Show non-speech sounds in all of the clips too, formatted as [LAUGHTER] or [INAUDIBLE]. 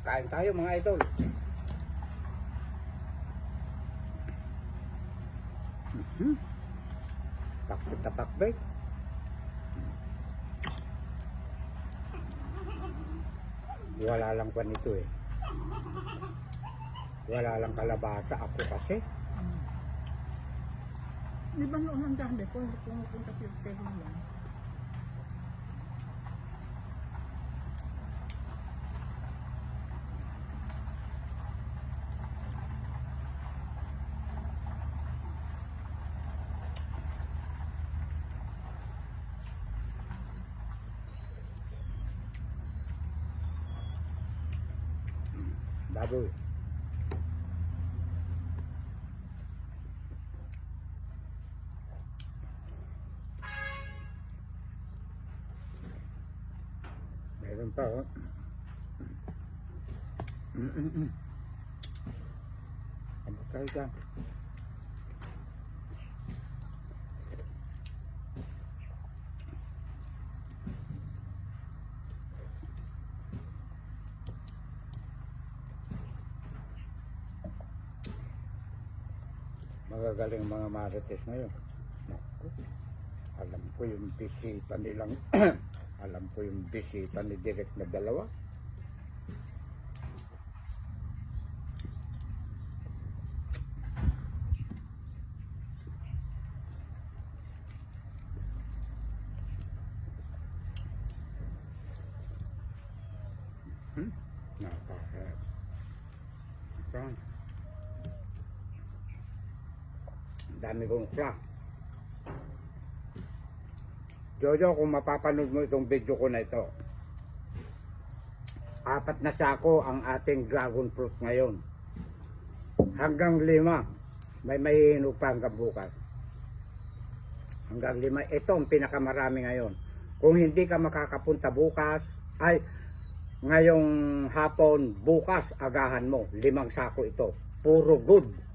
Kain tayo mga idol. Mm-hmm. Pakbet na pakbet. Wala lang pa nito eh. Wala lang kalabasa ako kasi. Mm. Di ba noon ang dami ko, kumupunta sa lang. 30 để làm tao á ăn một cái chăng Magagaling mga marites ngayon. Naku, alam ko yung bisita nilang [CLEARS THROAT] alam ko yung bisita ni Direk na dalawa. Hmm? Napaka. Saan? Ang dami kong crack. Jojo, kung mapapanood mo itong video ko na ito, apat na sako ang ating dragon fruit ngayon. Hanggang lima. May mahihinog pa hanggang bukas. Hanggang lima. Ito ang pinakamarami ngayon. Kung hindi ka makakapunta bukas, ay ngayong hapon, bukas, agahan mo. Limang sako ito. Puro good.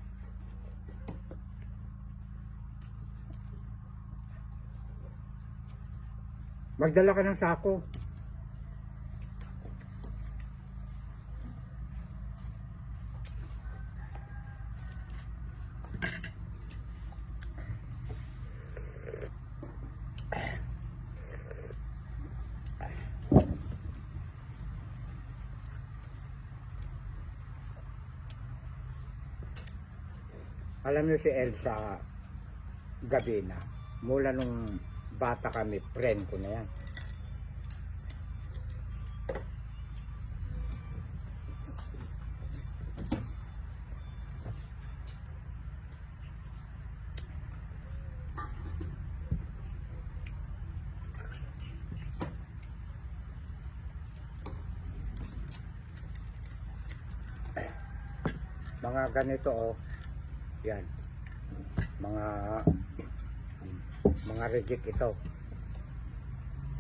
Magdala ka ng sako. Alam niyo si Elsa Gabina, mula nung bata kami, friend ko na yan. Mga ganito oh, yan. Mga mga reject ito.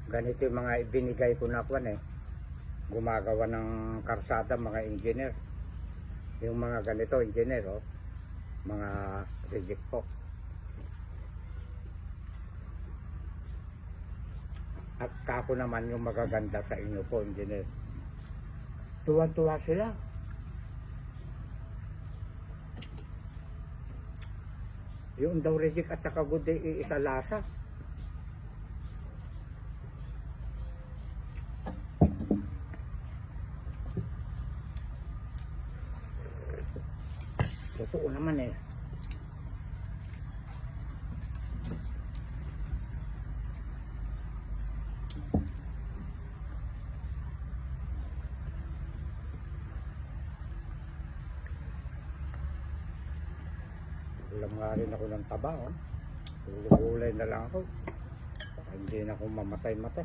Ganito yung mga ibinigay ko na kwan eh. Gumagawa ng karsada mga engineer. Yung mga ganito engineer oh. Mga reject po. At kako naman yung magaganda sa inyo po engineer. Tuwan-tuwa sila. Yung daw reject at saka good day iisa lasa. Totoo naman eh. Ulam nga rin ako ng taba, oh. Gulay na lang ako. Hindi na ako mamatay-matay.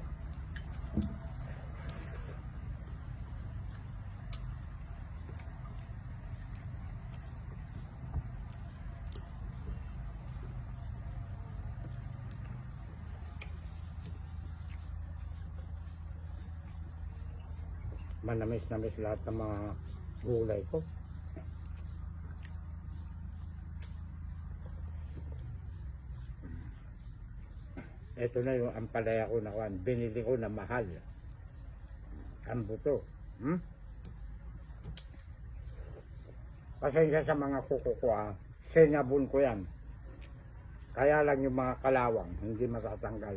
Manamis-namis lahat ng mga gulay ko. ito na yung ampalaya ko na kuan. Binili ko na mahal. Ang buto. Hmm? Pasensya sa mga kuko ko ah. ko yan. Kaya lang yung mga kalawang, hindi matatanggal.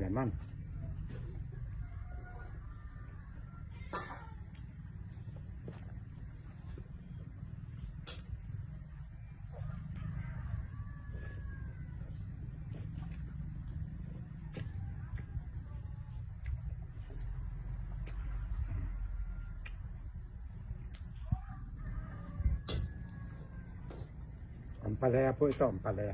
ขียนมันปลาแร่พุ่ต้อมปลาแร่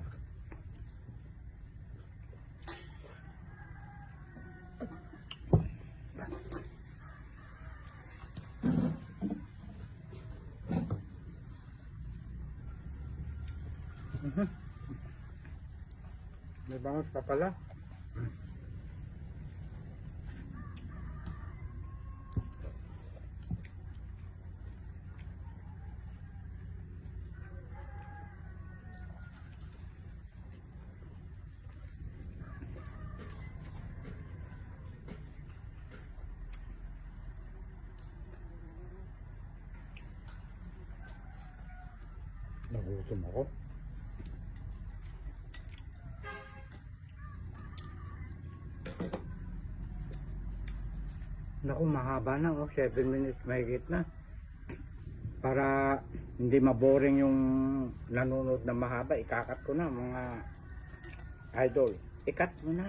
Mhm. May bangus pa pala. Nagutom ako. Naku, mahaba na oh. 7 minutes mahigit na. Para hindi maboring yung nanonood na mahaba, ikakat ko na mga idol. Ikat mo na.